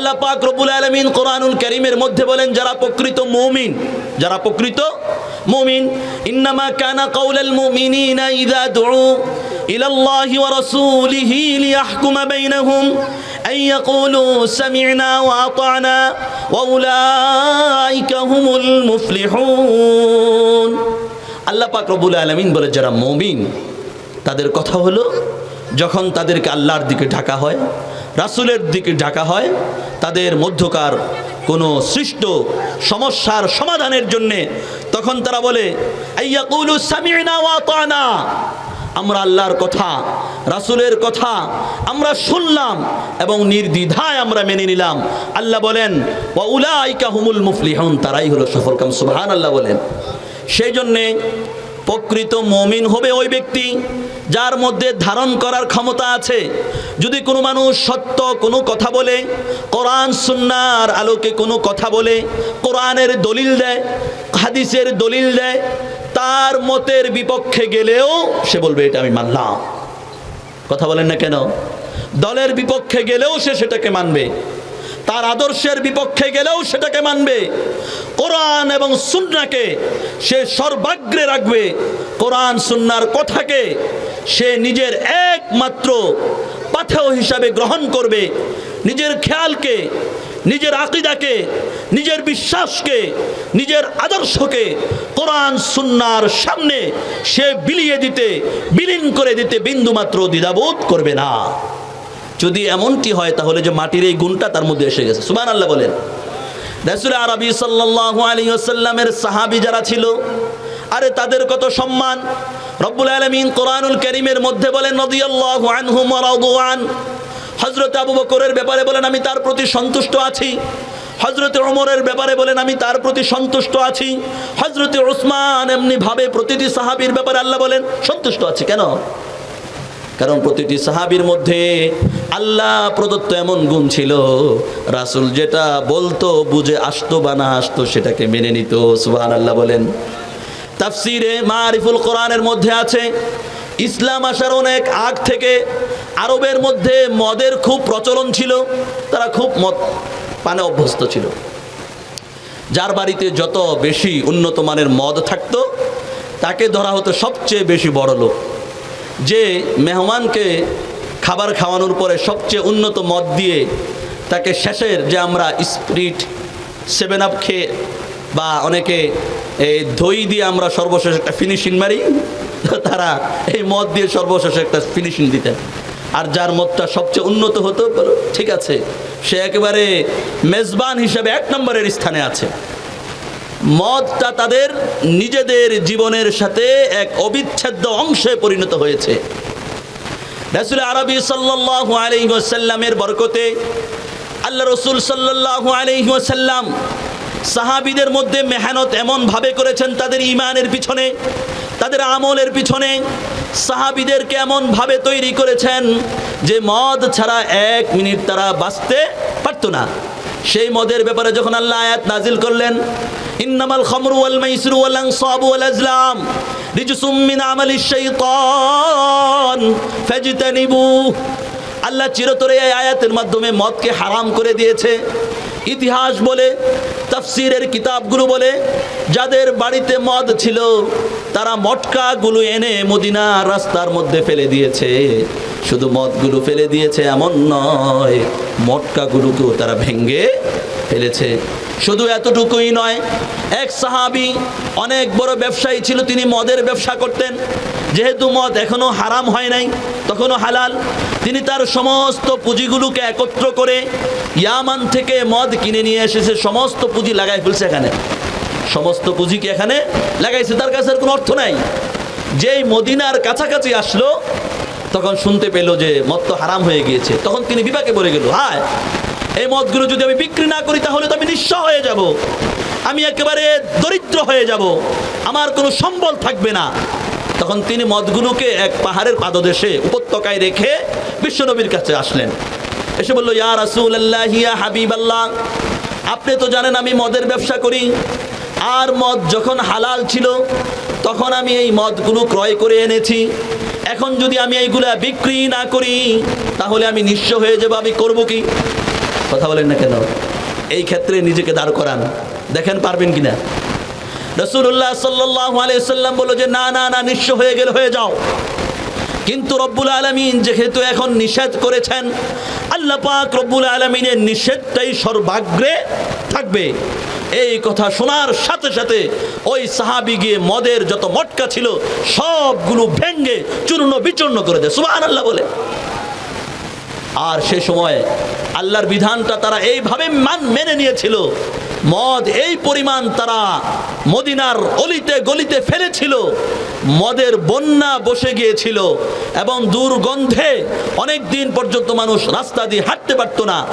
আল্লাহ পাক রব্বুল আলামিন কোরআনুল কারীমের মধ্যে বলেন যারা প্রকৃত মুমিন যারা প্রকৃত মুমিন ইন্নামা কানা কাউলাল মুমিনিনা ইযা দুউ ইলা আল্লাহি ওয়া রাসূলিহি লিয়াহকুমা বাইনাহুম أن يقولوا سمعنا وأطعنا وأولئك هم المفلحون আল্লাহ পাক রব্বুল আলামিন বলে যারা মুমিন তাদের কথা হলো যখন তাদেরকে আল্লাহর দিকে ঢাকা হয় রাসূলের দিকে ঢাকা হয়, তাদের মধ্যকার কোনো সৃষ্ট সমস্যার সমাধানের জন্যে তখন তারা বলে আমরা আল্লাহর কথা, রাসূলের কথা আমরা শুনলাম এবং নির্দ্বিধায় আমরা মেনে নিলাম। আল্লাহ বলেন, ওয়া হুমুল মুফলিহুন। তারাই হলো সফলকাম, সুবহানাল্লাহ বলেন। সেই জন্যে প্রকৃত মমিন হবে ওই ব্যক্তি যার মধ্যে ধারণ করার ক্ষমতা আছে। যদি কোনো মানুষ সত্য কোনো কথা বলে, কোরআন সুন্নার আলোকে কোনো কথা বলে, কোরআনের দলিল দেয়, হাদিসের দলিল দেয়, তার মতের বিপক্ষে গেলেও সে বলবে, এটা আমি মানলাম। কথা বলেন না কেন? দলের বিপক্ষে গেলেও সে সেটাকে মানবে। তার আদর্শের বিপক্ষে গেলেও সেটাকে মানবে। কোরআন এবং সুন্নাকে সে সর্বাগ্রে রাখবে। কোরআন সুন্নার কথাকে সে নিজের একমাত্র পাথেয় হিসাবে গ্রহণ করবে। নিজের খেয়ালকে, নিজের আকিদাকে, নিজের বিশ্বাসকে, নিজের আদর্শকে কোরআন সুন্নার সামনে সে বিলিয়ে দিতে, বিলীন করে দিতে বিন্দুমাত্র দ্বিধাবোধ করবে না। যদি এমনটি হয়, তাহলে যে মাটির এই গুণটা তার মধ্যে এসে গেছে। সুবান আল্লাহ বলেন। রাসূল আরবি সাল্লাল্লাহু আলাইহি ওয়াসাল্লামের সাহাবী যারা ছিল, আরে তাদের কত সম্মান। রব্বুল আলামিন কোরআনুল কারীমের মধ্যে বলেন, রাদিয়াল্লাহু আনহুম ওয়া রাদু আন। হযরত আবু বকরের ব্যাপারে বলেন, আমি তার প্রতি সন্তুষ্ট আছি। হজরতে ওমরের ব্যাপারে বলেন, আমি তার প্রতি সন্তুষ্ট আছি। হজরতে ওসমান এমনি ভাবে প্রতিটি সাহাবীর ব্যাপারে আল্লাহ বলেন, সন্তুষ্ট আছি। কেন? কারণ প্রতিটি সাহাবীর মধ্যে আল্লাহ প্রদত্ত এমন গুণ ছিল, রাসূল যেটা বলতো, বুঝে আসতো বা না আসতো সেটাকে মেনে নিত। সুবহান আল্লাহ বলেন। তাফসিরে মারিফুল কোরআনের মধ্যে আছে, ইসলাম আসার অনেক আগ থেকে আরবের মধ্যে মদের খুব প্রচলন ছিল, তারা খুব মদ পানে অভ্যস্ত ছিল। যার বাড়িতে যত বেশি উন্নত মানের মদ থাকতো, তাকে ধরা হতো সবচেয়ে বেশি বড় লোক। যে মেহমানকে খাবার খাওয়ানোর পরে সবচেয়ে উন্নত মদ দিয়ে তাকে শেষের যে আমরা স্প্রিট সেভেন আপ খেয়ে বা অনেকে এই দই দিয়ে আমরা সর্বশেষ একটা ফিনিশিং মারি, তারা এই মদ দিয়ে সর্বশেষ একটা ফিনিশিং দিতেন। আর যার মদটা সবচেয়ে উন্নত হতো ঠিক আছে, সে একেবারে মেজবান হিসেবে এক নম্বরের স্থানে আছে। মদটা তাদের নিজেদের জীবনের সাথে এক অবিচ্ছেদ্য অংশে পরিণত হয়েছে। রাসুল আরবি সাল্লাল্লাহু আলাইহি বরকতে আল্লাহ রসুল সাল্লাল্লাহু আলাইহি সাহাবীদের মধ্যে মেহনত এমনভাবে করেছেন তাদের ইমানের পিছনে, তাদের আমলের পিছনে, সাহাবিদেরকে এমনভাবে তৈরি করেছেন যে মদ ছাড়া এক মিনিট তারা বাঁচতে পারত না। সেই মদের ব্যাপারে যখন আল্লাহ আয়াত নাজিল করলেন, ইন্নামাল খামরু ওয়াল মাইসিরু ওয়াল আনসাবু ওয়াল আজলাম, রিজসুম মিন আমালিশ শাইতান, ফাজতানিবু। আল্লাহ চিরতরে এই আয়াতের মাধ্যমে মদকে হারাম করে দিয়েছে। ইতিহাস বলে, তাফসিরের কিতাবগুলো বলে, যাদের বাড়িতে মদ ছিল, তারা মটকাগুলো এনে মদিনার রাস্তার মধ্যে ফেলে দিয়েছে। শুধু মদগুলো ফেলে দিয়েছে এমন নয়, মটকাগুলোকেও তারা ভেঙ্গে ফেলেছে। শুধু এতটুকুই নয়, এক সাহাবি, অনেক বড় ব্যবসায়ী ছিল, তিনি মদের ব্যবসা করতেন। যেহেতু মদ এখনও হারাম হয় নাই তখনও হালাল। তিনি তার সমস্ত পুঁজিগুলোকে একত্র করে ইয়ামান থেকে মদ কিনে নিয়ে এসেছে, সমস্ত পুঁজি লাগাই ফেলছে এখানে। সমস্ত পুঁজিকে এখানে লাগাইছে? তার কাছে কোনো অর্থ নাই। যেই মদিনার কাছাকাছি আসলো তখন শুনতে পেল যে মদ তো হারাম হয়ে গিয়েছে। তখন তিনি বিপাকে পড়ে গেল, হায়, এই মদগুলো যদি আমি বিক্রি না করি তাহলে তো আমি নিঃস্ব হয়ে যাব। আমি একেবারে দরিদ্র হয়ে যাব। আমার কোনো সম্বল থাকবে না। তখন তিনি মদগুলোকে এক পাহাড়ের পাদদেশে উপত্যকায় রেখে বিশ্বনবীর কাছে আসলেন। এসে বলল, ইয়া রাসুল আল্লাহ ইয়া হাবিব আল্লাহ আপনি তো জানেন আমি মদের ব্যবসা করি। আর মদ যখন হালাল ছিল, তখন আমি এই মদগুলো ক্রয় করে এনেছি। এখন যদি আমি এইগুলা বিক্রি না করি, তাহলে আমি নিঃস্ব হয়ে যাব, আমি করব কি? কথা বলেন না কেন? এই ক্ষেত্রে নিজেকে দাঁড় করান। দেখেন পারবেন কিনা? রসুল্লাহ সাল্লাহ আলিয়াল্লাম বলল যে, না না না, নিঃস্ব হয়ে গেলে হয়ে যাও। কিন্তু রব্বুল আলমিন যেহেতু এখন নিষেধ করেছেন, আল্লাহ পাক রব্বুল আলমিনের নিষেধটাই সর্বাগ্রে থাকবে। এই কথা শোনার সাথে সাথে ওই সাহাবি গিয়ে মদের যত মটকা ছিল, সবগুলো ভেঙ্গে চূর্ণ বিচূর্ণ করে দেয়। সুবাহ আল্লাহ বলে। আর সে সময় আল্লাহর বিধানটা তারা এইভাবে মান মেনে নিয়েছিল। মদ এই পরিমাণ তারা মদিনার অলিতে গলিতে ফেলেছিল। মদের বন্যা বসে গিয়েছিল এবং দুর্গন্ধে অনেক দিন পর্যন্ত মানুষ রাস্তা দিয়ে হাঁটতে পারতো না।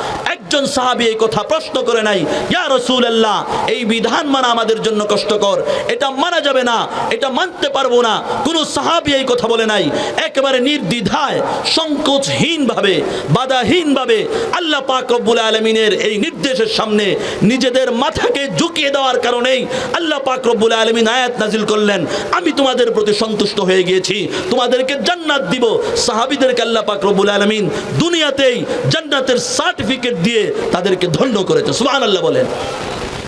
একজন সাহাবি এই কথা প্রশ্ন করে নাই, ইয়া রসুল আল্লাহ এই বিধান মানা আমাদের জন্য কষ্টকর। এটা মানা যাবে না, এটা মানতে পারব না। কোনো সাহাবি এই কথা বলে নাই। একেবারে নির্দ্বিধায়, সংকোচহীনভাবে, বাধাহীনভাবে আল্লাহ পাক রব্বুল আলমিনের এই নির্দেশের সামনে নিজেদের মাথাকে ঝুঁকিয়ে দেওয়ার কারণেই আল্লাহ পাক রব্বুল আলমিন আয়াত নাজিল করলেন, আমি তোমাদের প্রতি সন্তুষ্ট হয়ে গিয়েছি। তোমাদেরকে জান্নাত দিব। সাহাবিদেরকে আল্লাহ পাক রব্বুল আলমিন দুনিয়াতেই জান্নাতের সার্টিফিকেট দিয়ে তাদেরকে ধন্য করেছে। সুবহানাল্লাহ বলেন।